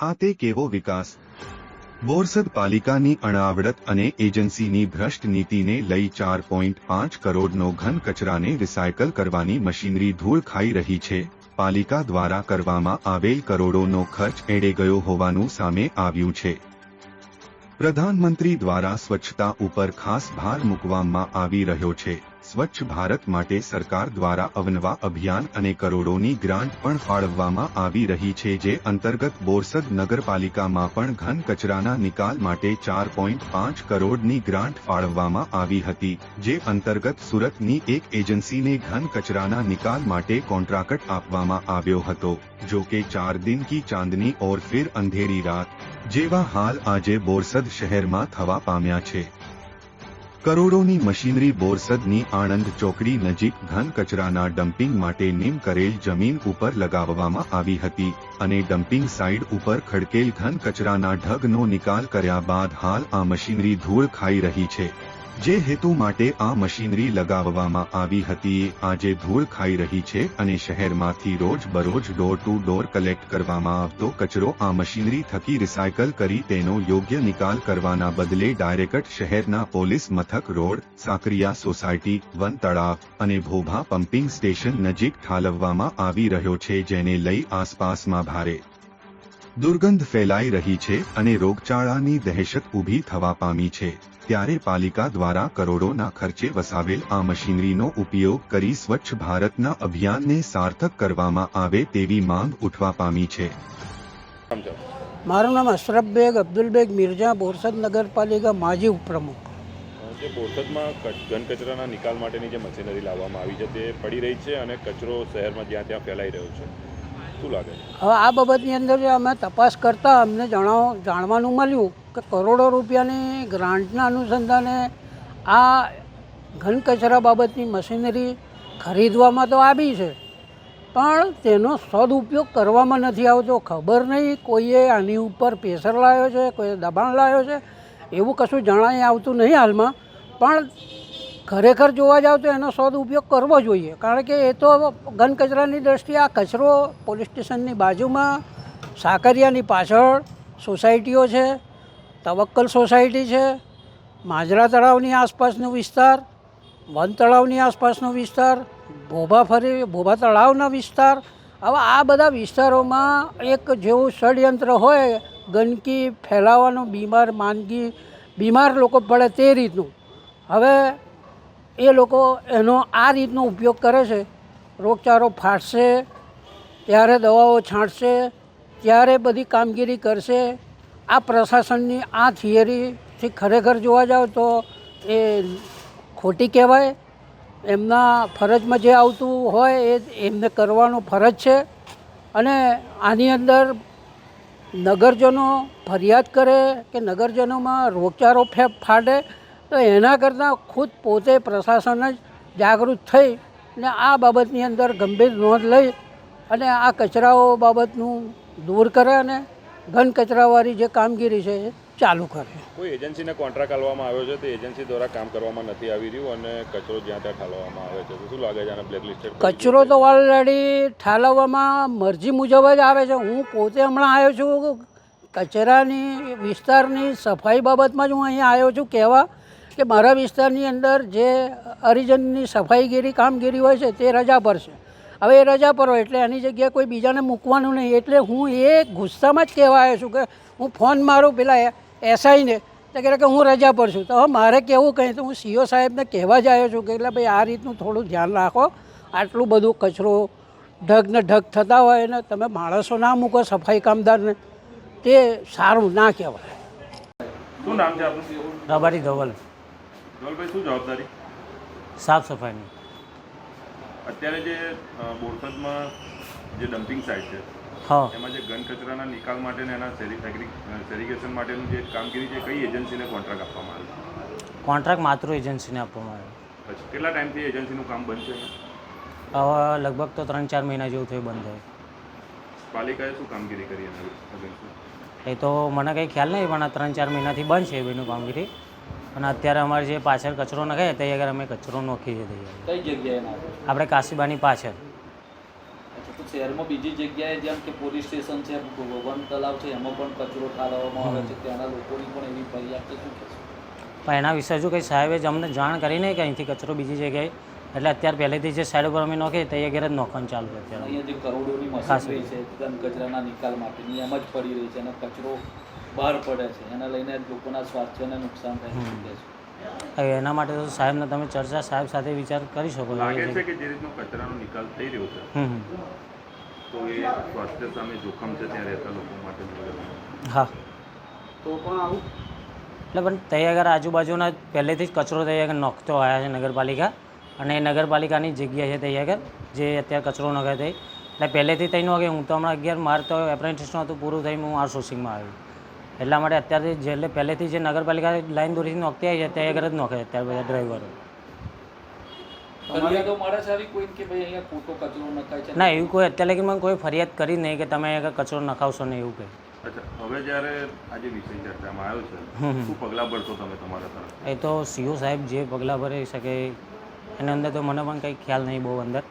આ તે કેવો વિકાસ? બોરસદ પાલિકાની અણાવડત અને એજન્સીની ભ્રષ્ટ નીતિને લઈ ચાર પોઈન્ટ પાંચ કરોડનો ઘન કચરાને રિસાયકલ કરવાની મશીનરી ધૂળ ખાઈ રહી છે. પાલિકા દ્વારા કરવામાં આવેલ કરોડોનો ખર્ચ એડે ગયો હોવાનું સામે આવ્યું છે. પ્રધાનમંત્રી દ્વારા સ્વચ્છતા ઉપર ખાસ ભાર મૂકવામાં આવી રહ્યો છે. સ્વચ્છ ભારત માટે સરકાર દ્વારા અવનવા અભિયાન અને કરોડોની ગ્રાન્ટ પણ ફાળવવામાં આવી રહી છે જે અંતર્ગત બોરસદ નગરપાલિકામાં પણ ઘન કચરાના નિકાલ માટે ચાર પોઈન્ટ પાંચ કરોડની ગ્રાન્ટ ફાળવવામાં આવી હતી, જે અંતર્ગત સુરતની એક એજન્સીને ઘન કચરાના નિકાલ માટે કોન્ટ્રાક્ટ આપવામાં આવ્યો હતો, જો કે ચાર દિન કી ચાંદની ઓર ફિર અંધેરી રાત, જેવા હાલ આજે બોરસદ શહેરમાં થવા પામ્યા છે. કરોડોની મશીનરી બોરસદની આણંદ ચોકડી નજીક ઘન કચરાના ડમ્પિંગ માટે નીમ કરેલ જમીન ઉપર લગાવવામાં આવી હતી અને ડમ્પિંગ સાઇડ ઉપર ખડકેલ ઘન કચરાના ઢગનો નિકાલ કર્યા બાદ હાલ આ મશીનરી ધૂળ ખાઈ રહી છે. જે હેતુ માટે આ મશીનરી લગાવવામાં આવી હતી, આજે ધૂળ ખાઈ રહી છે અને શહેરમાંથી રોજ બરોજ ડોર ટુ ડોર કલેક્ટ કરવામાં આવતો કચરો આ મશીનરી થકી રિસાયકલ કરી તેનો યોગ્ય નિકાલ કરવાના બદલે ડાયરેક્ટ શહેરના પોલીસ મથક રોડ, સાકરિયા સોસાયટી, વન તળાવ અને ભોભા પમ્પિંગ સ્ટેશન નજીક ઠાલવવામાં આવી રહ્યો છે, જેને લઈ આસપાસમાં ભારે દુર્ગંધ ફેલાઈ રહી છે અને રોગચાળાની દહેશત ઊભી થવા પામી છે. ત્યારે પાલિકા દ્વારા કરોડોના ખર્ચે વસાવેલ આ મશીનરીનો ઉપયોગ કરી સ્વચ્છ ભારતના અભિયાનને સાર્થક કરવામાં આવે તેવી માંગ ઉઠવા પામી છે. મારું નામ અશરફ બેગ અબ્દુલ બેગ મિર્ઝા બોરસદ નગરપાલિકા માજી ઉપપ્રમુખ. જે બોરસદમાં ઘન કચરાના નિકાલ માટેની જે મશીનરી લાવવામાં આવી છે તે પડી રહી છે અને કચરો શહેરમાં જ્યાં ત્યાં ફેલાઈ રહ્યો છે. શું લાગે? હવે આ બાબતની અંદર અમે તપાસ કરતાં અમને જણાવ, જાણવાનું મળ્યું કે કરોડો રૂપિયાની ગ્રાન્ટના અનુસંધાને આ ઘન કચરા બાબતની મશીનરી ખરીદવામાં તો આવી છે, પણ તેનો સદુપયોગ કરવામાં નથી આવતો. ખબર નહીં કોઈએ આની ઉપર પ્રેશર લાવ્યો છે, કોઈએ દબાણ લાવ્યો છે, એવું કશું જણાય આવતું નહીં હાલમાં. પણ ખરેખર જોવા જાવ તો એનો સદુપયોગ કરવો જોઈએ. કારણ કે એ તો ઘન કચરાની દ્રષ્ટિએ આ કચરો પોલીસ સ્ટેશનની બાજુમાં, સાકરિયાની પાછળ સોસાયટીઓ છે, તવક્કલ સોસાયટી છે, માજરા તળાવની આસપાસનો વિસ્તાર, વન તળાવની આસપાસનો વિસ્તાર, ભોભા ફરી, ભોભા તળાવના વિસ્તાર, આવા આ બધા વિસ્તારોમાં એક જેવું ષડયંત્ર હોય, ગંદકી ફેલાવાનું બીમાર, માંદગી, બીમાર લોકો પડે તે રીતનું. હવે એ લોકો એનો આ રીતનો ઉપયોગ કરે છે. રોગચાળો ફાટશે, ત્યારે દવાઓ છાંટશે, ત્યારે બધી કામગીરી કરશે. આ પ્રશાસનની આ થિયરીથી ખરેખર જોવા જાવ તો એ ખોટી કહેવાય. એમના ફરજમાં જે આવતું હોય એ એમને કરવાનો ફરજ છે. અને આની અંદર નગરજનો ફરિયાદ કરે કે નગરજનોમાં રોગચાળો ફાટે તો એના કરતાં ખુદ પોતે પ્રશાસન જ જાગૃત થઈ ને આ બાબતની અંદર ગંભીર નોંધ લઈ અને આ કચરાઓ બાબતનું દૂર કરે અને ઘન કચરાવાળી જે કામગીરી છે એ ચાલુ કરે. કોઈ એજન્સીને કોન્ટ્રાક્ટ આપવામાં આવ્યો છે? તે એજન્સી દ્વારા કામ કરવામાં નથી આવી રહ્યું અને કચરો જ્યાં ત્યાં ઠાલવવામાં આવે છે. તો શું લાગે છે બ્લેકલિસ્ટેડ કચરો તો ઓલરેડી ઠાલવવામાં મરજી મુજબ જ આવે છે. હું પોતે હમણાં આવ્યો છું. કચરાની વિસ્તારની સફાઈ બાબતમાં જ હું અહીંયા આવ્યો છું. કહેવા કે મારા વિસ્તારની અંદર જે હરિજનની સફાઈગીરી કામગીરી હોય છે તે રજા પર છે. હવે એ રજા પર હોય એટલે એની જગ્યાએ કોઈ બીજાને મૂકવાનું નહીં. એટલે હું એ ગુસ્સામાં જ કહેવા આવ્યો છું કે હું ફોન મારું પેલા એસઆઈને તો કહે કે હું રજા પર છું. તો હવે મારે કહેવું કંઈ તો હું સીઓ સાહેબને કહેવા જ આવ્યો છું કે એટલે ભાઈ આ રીતનું થોડું ધ્યાન રાખો. આટલું બધું કચરો ઢગ ને ઢગ થતા હોય ને તમે માણસો ના મૂકો સફાઈ કામદારને. તે સારું ના કહેવાય. શું નામ છે આપનું? રબારી ધવલ. ધવલભાઈ શું જવાબદારી? સાફ સફાઈની. અત્યારે જે બોરસદમાં જે ડમ્પિંગ સાઇટ છે હા. એમાં જે ઘન કચરાના નિકાલ માટે ને એના સેરિગેશન માટેનું જે કામગીરી છે કઈ એજન્સીને કોન્ટ્રાક્ટ આપવામાં આવે? કોન્ટ્રાક્ટ માત્ર એજન્સીને આપવામાં આવે. પછી કેટલા ટાઈમથી એજન્સીનું કામ બંધ છે? હવે લગભગ તો ત્રણ ચાર મહિના જેવું થયું બંધ થયું. પાલિકાએ શું કામગીરી કરી એના એ તો મને કંઈ ખ્યાલ નહીં પણ આ ત્રણ ચાર મહિનાથી બંધ છે એનું કામગીરી. અને અત્યારે અમારે જે પાછળ કચરો નખાય તે આગળ અમે કચરો નોખી છે કઈ જગ્યાએ નાખે આપણે કાશીબાની પાછળ. તો શહેરમાં બીજી જગ્યાએ જેમ કે પોલીસ સ્ટેશન છે વન તલાવ છે એમાં પણ કચરો ઠાલવવામાં આવે છે ત્યાંના લોકોની પણ એવી ફરિયાદ શું છે પણ એના વિશે હજુ કંઈ સાહેબે જ અમને જાણ કરી નહીં કે અહીંથી કચરો બીજી જગ્યાએ. એટલે અત્યારે પહેલેથી જે સાઈડ ઉપર અમે નોખીએ તે ઘેર જ નોખવાનું ચાલુ છે અત્યારે. અહીંયા જે કરોડોની મશીનરી છે ઘન કચરાના નિકાલ માટેની એમ જ પડી રહી છે અને કચરો બહાર પડે છે. એના લઈને લોકોના સ્વાસ્થ્યને નુકસાન થાય છે. શું હવે એના માટે તો સાહેબને તમે ચર્ચા સાહેબ સાથે વિચાર કરી શકો લાગે છે કે જે રીતનો કચરાનો નિકાલ થઈ રહ્યો છે. તો એ સ્વાસ્થ્ય સામે જોખમ છે ત્યાં રહેતા લોકો માટે હા. તો પણ આવું? એટલે પણ તે આગળ આજુબાજુના પહેલેથી જ કચરો તે આગળ નોખતો આવ્યા છે નગરપાલિકા. અને એ નગરપાલિકાની જગ્યા છે તે આગળ જે અત્યારે કચરો નગર થઈ એટલે પહેલેથી તઈનું વાગે હું તો હમણાં અગિયાર માર તો એપ્રેન્ટિસનું હતું પૂરું થઈને હું આઉટસોર્સિંગમાં આવ્યું. એટલા માટે અત્યારથી જેટલે પહેલેથી જે નગરપાલિકા લાઈન દોરીથી નોખતી આવી છે તે આગળ જ નોખે અત્યારે બધા ડ્રાઈવરો. ના એવું કોઈ અત્યારે લગી મને કોઈ ફરિયાદ કરી જ નહીં કે તમે કચરો નખાવશો ને એવું કંઈ. હવે જ્યારે આજે વિષય ચર્ચામાં આવ્યો છે હમ હમ. શું પગલાં ભરશો તમે તમારા તરફ? એ તો સીઓ સાહેબ જે પગલાં ભરી શકે એની અંદર તો મને પણ કંઈ ખ્યાલ નહીં બહુ અંદર.